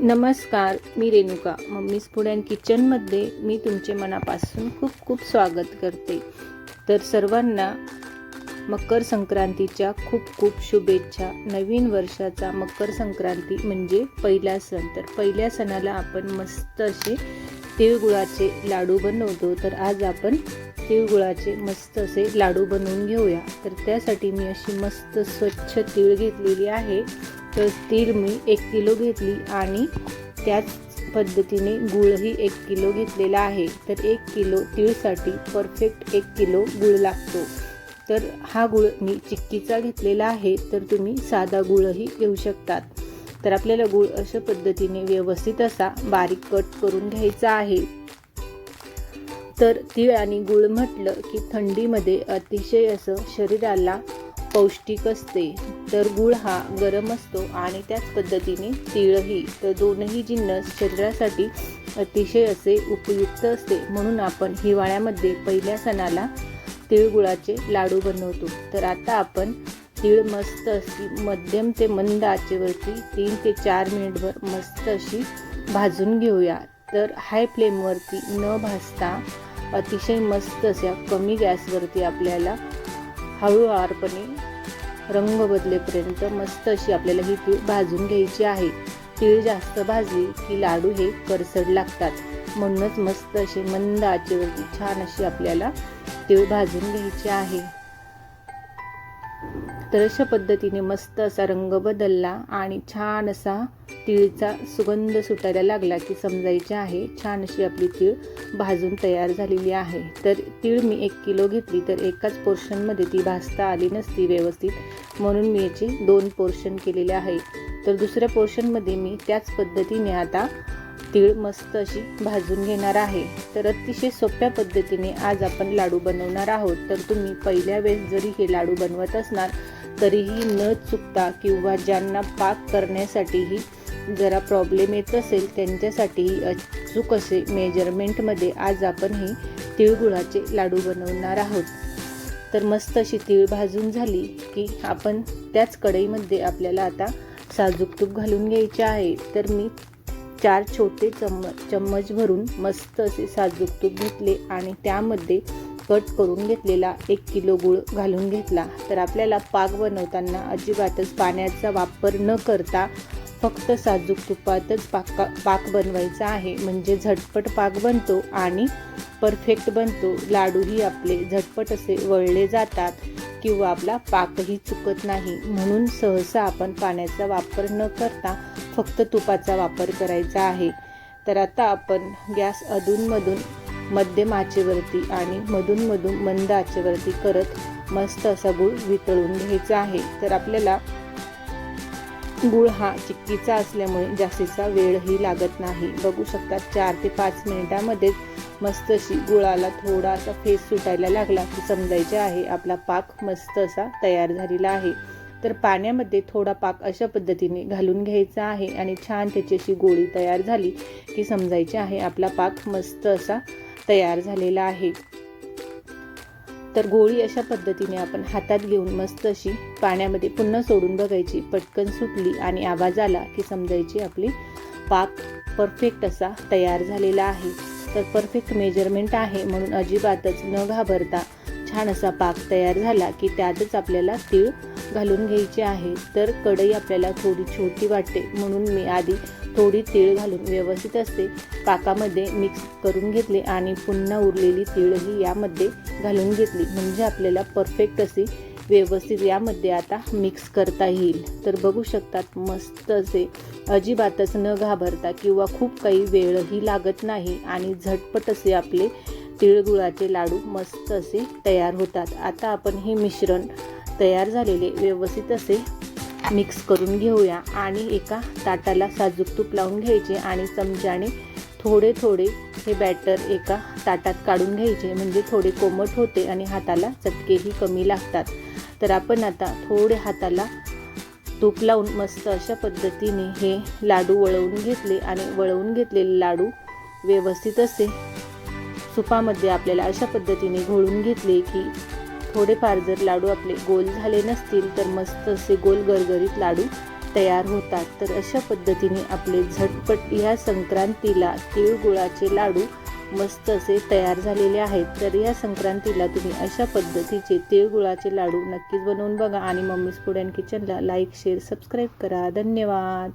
नमस्कार मी Renuka. Mummy's food and किचनमध्ये मी तुमचे मनापासून खूप खूप स्वागत करते. तर सर्वांना मकर संक्रांतीच्या खूप खूप शुभेच्छा. नवीन वर्षाचा मकर संक्रांती म्हणजे पहिला सण. तर पहिल्या सणाला आपण मस्त असे तिळगुळाचे लाडू बनवतो. तर आज आपण तिळगुळाचे मस्त असे लाडू बनवून घेऊया. तर त्यासाठी मी अशी मस्त स्वच्छ तीळ घेतलेली आहे. तर तीळ मी एक किलो घेतली आणि त्याच पद्धतीने गुळही एक किलो घेतलेला आहे. तर एक किलो तीळसाठी परफेक्ट एक किलो गुळ लागतो. तर हा गुळ मी चिक्कीचा घेतलेला आहे तर तुम्ही साधा गुळही घेऊ शकतात. तर आपल्याला गुळ अशा पद्धतीने व्यवस्थित असा बारीक कट करून घ्यायचा आहे. तर तीळ आणि गुळ म्हटलं की थंडीमध्ये अतिशय असं शरीराला पौष्टिक असते तर गुळ हा गरम असतो आणि त्याच पद्धतीने तिळही. तर दोनही जिन्नस शरीरासाठी अतिशय असे उपयुक्त असते. म्हणून आपण हिवाळ्यामध्ये पहिल्या सणाला तिळगुळाचे लाडू बनवतो. तर आता आपण तीळ मस्त अशी मध्यम ते मंद आचेवरती तीन ते चार मिनिटभर मस्त अशी भाजून घेऊया. तर हाय फ्लेमवरती न भाजता अतिशय मस्त अशा कमी गॅसवरती आपल्याला हळूवारपणे रंग बदलेपर्यंत मस्त अशी आपल्याला ही तीळ भाजून घ्यायची आहे. तीळ जास्त भाजली की लाडू हे करसड लागतात. म्हणूनच मस्त असे मंद आचेवरती छान अशी आपल्याला तीळ भाजून घ्यायची आहे. तर अशा पद्धतीने मस्त असा रंग बदलला आणि छान असा तिळचा सुगंध सुटायला लागला की समजायचे आहे. छान अशी आपली तीळ भाजून तयार झालेली आहे. तर तीळ मी एक किलो घेतली तर एकाच पोर्शनमध्ये ती भाजता आली नसती व्यवस्थित. म्हणून मी याचे दोन पोर्शन केलेले आहे. तर दुसऱ्या पोर्शनमध्ये मी त्याच पद्धतीने आता तीळ मस्त अशी भाजून घेणार आहे. तर अतिशय सोप्या पद्धतीने आज आपण लाडू बनवणार आहोत. तर तुम्ही पहिल्या वेळेस जरी हे लाडू बनवत असणार तरीही न चुकता किंवा ज्यांना पाक करण्यासाठीही जरा प्रॉब्लेम येत असेल त्यांच्यासाठीही अचूक असे मेजरमेंटमध्ये आज आपण हे तिळगुळाचे लाडू बनवणार आहोत. तर मस्त अशी तीळ भाजून झाली की आपण त्याच कढईमध्ये आपल्याला आता साजूक तूप घालून घ्यायचे आहे. तर मी चार छोटे चम्म चम्मच भरून मस्त असे साजूक तूप घेतले आणि त्यामध्ये कट करून घेतलेला एक किलो गूळ घालून घेतला. तर आपल्याला पाक बनवताना अजिबातच पाण्याचा वापर न करता फक्त साजूक तुपातच पाक पाक बनवायचा आहे. म्हणजे झटपट पाक बनतो आणि परफेक्ट बनतो. लाडूही आपले झटपट असे वळले जातात किंवा आपला पाकही चुकत नाही. म्हणून सहसा आपण पाण्याचा वापर न करता फक्त तुपाचा वापर करायचा आहे. तर आता आपण गॅस अधूनमधून मध्यम आचेवरती आणि मधूनमधून मंद आचेवरती करत मस्त असा गूळ वितळून घ्यायचा आहे. तर आपल्याला गूळ हा चिक्कीचा असल्यामुळे जास्तीचा वेळही लागत नाही. बघू शकता चार ते पाच मिनिटामध्येच मस्त अशी गुळाला थोडासा फेस सुटायला लागला की समजायचे आहे. आपला पाक मस्त असा तयार झालेला आहे. तर पाण्यामध्ये थोडा पाक अशा पद्धतीने घालून घ्यायचा आहे आणि छान त्याची अशी गोळी तयार झाली की समजायचे आहे. आपला पाक मस्त असा तयार झालेला आहे. तर गोळी अशा पद्धतीने आपण हातात घेऊन मस्त अशी पाण्यामध्ये पुन्हा सोडून बघायची. पटकन सुटली आणि आवाज आला की समजायची आपली पाक परफेक्ट असा तयार झालेला आहे. तर परफेक्ट मेजरमेंट आहे म्हणून अजिबातच न घाबरता छान असा पाक तयार झाला की त्यातच आपल्याला तीळ घालून घ्यायचे आहे तर कढई आपल्याला थोडी छोटी वाटते. म्हणून मी आधी थोडी तीळ घालून व्यवस्थित असते. पाकामध्ये मिक्स करून घेतले आणि पुन्हा उरलेली तीळही यामध्ये घालून घेतली. म्हणजे आपल्याला परफेक्ट अशी व्यवस्थित यामध्ये आता मिक्स करता येईल. तर बघू शकतात मस्त असे अजिबातच न घाबरता किंवा खूप काही वेळही लागत नाही आणि झटपट असे आपले तिळगुळाचे लाडू मस्त असे तयार होतात. आता आपण हे मिश्रण तयार झालेले व्यवस्थित असे मिक्स करून घेऊया आणि एका ताटाला साजूक तूप लावून घ्यायचे आणि चमच्याने थोडे थोडे हे बॅटर एका ताटात काढून घ्यायचे. म्हणजे थोडे कोमट होते आणि हाताला चटकेही कमी लागतात. तर आपण आता थोडे हाताला तूप लावून मस्त अशा पद्धतीने हे लाडू वळवून घेतले आणि वळवून घेतलेले लाडू व्यवस्थित असे सुपामध्ये आपल्याला अशा पद्धतीने घोळून घेतले की थोडेफार जर लाडू आपले गोल झाले नसतील तर मस्त असे गोल गरगरीत लाडू तयार होतात. तर अशा पद्धतीने आपले झटपट ह्या संक्रांतीला तिळगुळाचे लाडू मस्त असे तयार झालेले आहेत. तर या संक्रांतीला तुम्ही अशा पद्धतीचे तिळगुळाचे लाडू नक्कीच बनवून बघा आणि मम्मीज फूड अँड किचनला लाईक शेअर सबस्क्राईब करा. धन्यवाद.